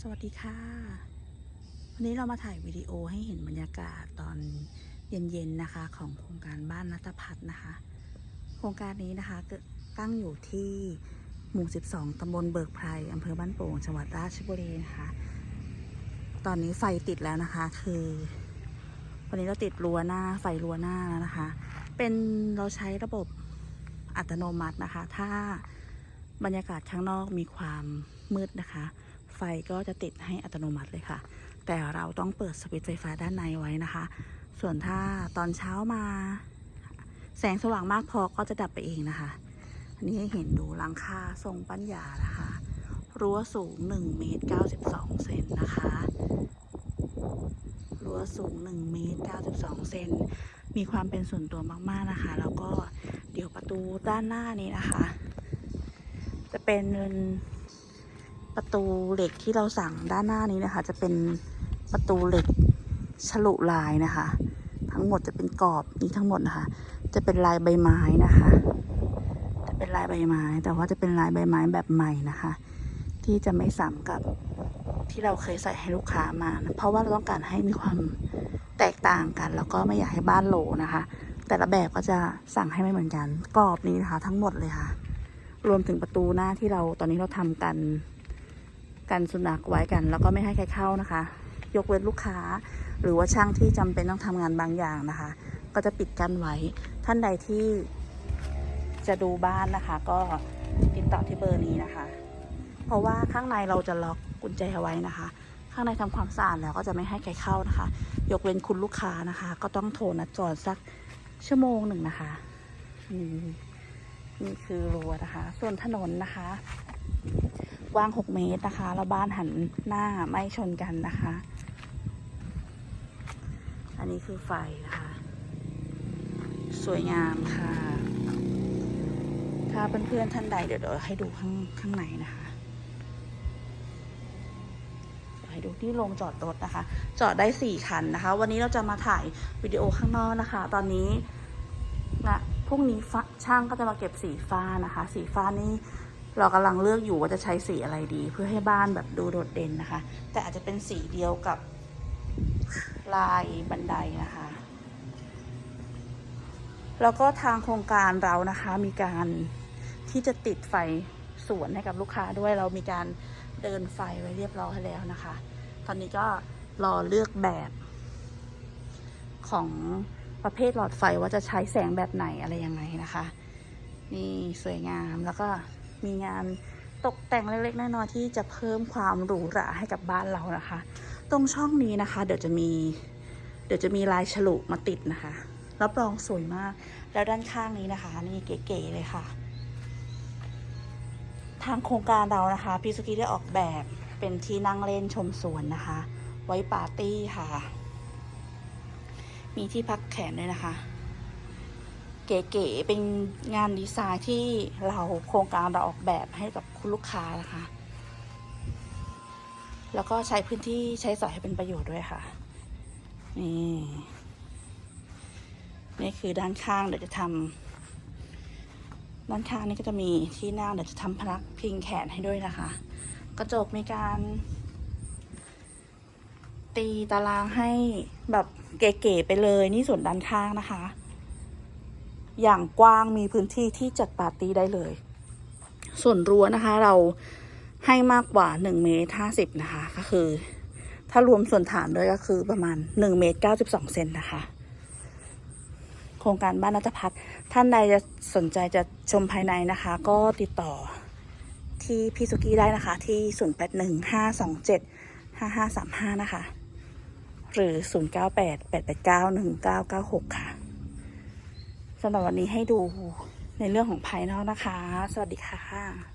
สวัสดีค่ะ วันนี้เรามาถ่ายวิดีโอให้เห็นบรรยากาศตอนเย็นๆนะคะ ของโครงการบ้านนัตพัฒน์นะคะ โครงการนี้นะคะกิดตั้งอยู่ที่หมู่ 12 ตำบลเบิกไพรอำเภอบ้านโป่ง จังหวัดราชบุรีนะคะ ตอนนี้ไฟติดแล้วนะคะ คือ วันนี้เราติดรั้วหน้าไฟรั้วหน้าแล้วนะคะ เป็นเราใช้ระบบอัตโนมัตินะคะ ถ้าบรรยากาศข้างนอกมีความมืดนะคะ ไฟก็จะติดให้อัตโนมัติเลยค่ะ แต่เราต้องเปิดสวิตช์ไฟฟ้าด้านในไว้นะคะ ส่วนถ้าตอนเช้ามา แสงสว่างมากพอก็จะดับไปเองนะคะ อันนี้ให้เห็นดูหลังคาทรงปัญญานะคะรั้วสูง1เมตร92 เซนนะคะ รั้วสูง1เมตร92 เซน มีความเป็นส่วนตัวมาก ๆ นะคะ แล้วก็เดี๋ยวประตูด้านหน้านี้นะคะ จะเป็น ประตูเหล็กที่เราสั่งด้านหน้านี้นะคะ จะเป็นประตูเหล็กฉลุลายนะคะ ทั้งหมดจะเป็นกรอบนี้ทั้งหมดนะคะ จะเป็นลายใบไม้นะคะ จะเป็นลายใบไม้ แต่ว่าจะเป็นลายใบไม้แบบใหม่นะคะ ที่จะไม่ซ้ำกับที่เราเคยใส่ให้ลูกค้ามานะเพราะว่าเราต้องการให้มีความแตกต่างกัน แล้วก็ไม่อยากให้บ้านโหลนะคะ แต่ละแบบก็จะสั่งให้ไม่เหมือนกัน กรอบนี้นะคะ ทั้งหมดเลยค่ะ รวมถึงประตูหน้าที่เราตอนนี้เราทำกัน กันสุนัขไว้กัน แล้วก็ไม่ให้ใครเข้านะคะ ยกเว้นลูกค้า หรือว่าช่างที่จำเป็นต้องทำงานบางอย่างนะคะ ก็จะปิดกั้นไว้ ท่านใดที่จะดูบ้านนะคะ ก็ติดต่อที่เบอร์นี้นะคะ เพราะว่าข้างในเราจะล็อกกุญแจไว้นะคะ ข้างในทำความสะอาดแล้วก็จะไม่ให้ใครเข้านะคะ ยกเว้นคุณลูกค้านะคะ ก็ต้องโทรนัดจอดสักชั่วโมงหนึ่งนะคะนี่นี่คือรั้วนะคะ ส่วนถนนนะคะ กว้าง 6 เมตรนะคะ แล้วบ้านหันหน้าไม่ชนกันนะคะ อันนี้คือไฟนะคะ สวยงามค่ะ ถ้าเพื่อนๆท่านใดเดี๋ยวเดี๋ยวให้ดูข้างข้างในนะคะให้ดูที่โรงจอดรถนะคะ จอดได้สี่คันนะคะ วันนี้เราจะมาถ่ายวิดีโอข้างนอกนะคะ ตอนนี้นะพรุ่งนี้ช่างก็จะมาเก็บสีฟ้านะคะ สีฟ้านี่ เรากำลังเลือกอยู่ว่าจะใช้สีอะไรดี เพื่อให้บ้านแบบดูโดดเด่นนะคะ แต่อาจจะเป็นสีเดียวกับลายบันไดนะคะ แล้วก็ทางโครงการเรานะคะมีการที่จะติดไฟสวนให้กับลูกค้าด้วยเรามีการเดินไฟไว้เรียบร้อยแล้วนะคะ ตอนนี้ก็รอเลือกแบบของประเภทหลอดไฟว่าจะใช้แสงแบบไหนอะไรยังไงนะคะ นี่สวยงามแล้วก็ มีงานตกแต่งเล็กๆน้อยๆที่จะเพิ่มความหรูหราให้กับบ้านเรานะคะ ตรงช่องนี้นะคะ เดี๋ยวจะมี เดี๋ยวจะมีลายฉลุมาติดนะคะ รับรองสวยมาก แล้วด้านข้างนี้นะคะ นี่เก๋ๆเลยค่ะ ทางโครงการเรานะคะพี่สุกี้ได้ออกแบบเป็นที่นั่งเล่นชมสวนนะคะ ไว้ปาร์ตี้ค่ะ มีที่พักแขนด้วยนะคะ เก๋ๆเป็นงานดีไซน์ที่เราโครงการเราออกแบบให้กับคุณลูกค้านะคะ แล้วก็ใช้พื้นที่ใช้สอยให้เป็นประโยชน์ด้วยค่ะ นี่นี่คือด้านข้างเดี๋ยวจะทำด้านข้างนี่ก็จะมีที่นั่งเดี๋ยวจะทำพนักพิงแขนให้ด้วยนะคะ กระจกมีการ ตีตารางให้แบบเก๋ๆไปเลยนี่ส่วนด้านข้างนะคะ อย่างกว้างมีพื้นที่ที่จัดปาร์ตี้ได้เลย ส่วนรั้วนะคะเราให้มากกว่า1เมตร50นะคะก็คือ ถ้ารวมส่วนฐานด้วยก็คือประมาณ1เมตร92เซนนะคะโครงการบ้านนัทพัฒน์ท่านใดจะสนใจจะชมภายในนะคะ ก็ติดต่อที่พี่สุกี้ได้นะคะ ที่ 0815275535 นะคะ หรือ 0988891996 ค่ะ สำหรับวันนี้ให้ดูในเรื่องของภายนอกนะคะ สวัสดีค่ะ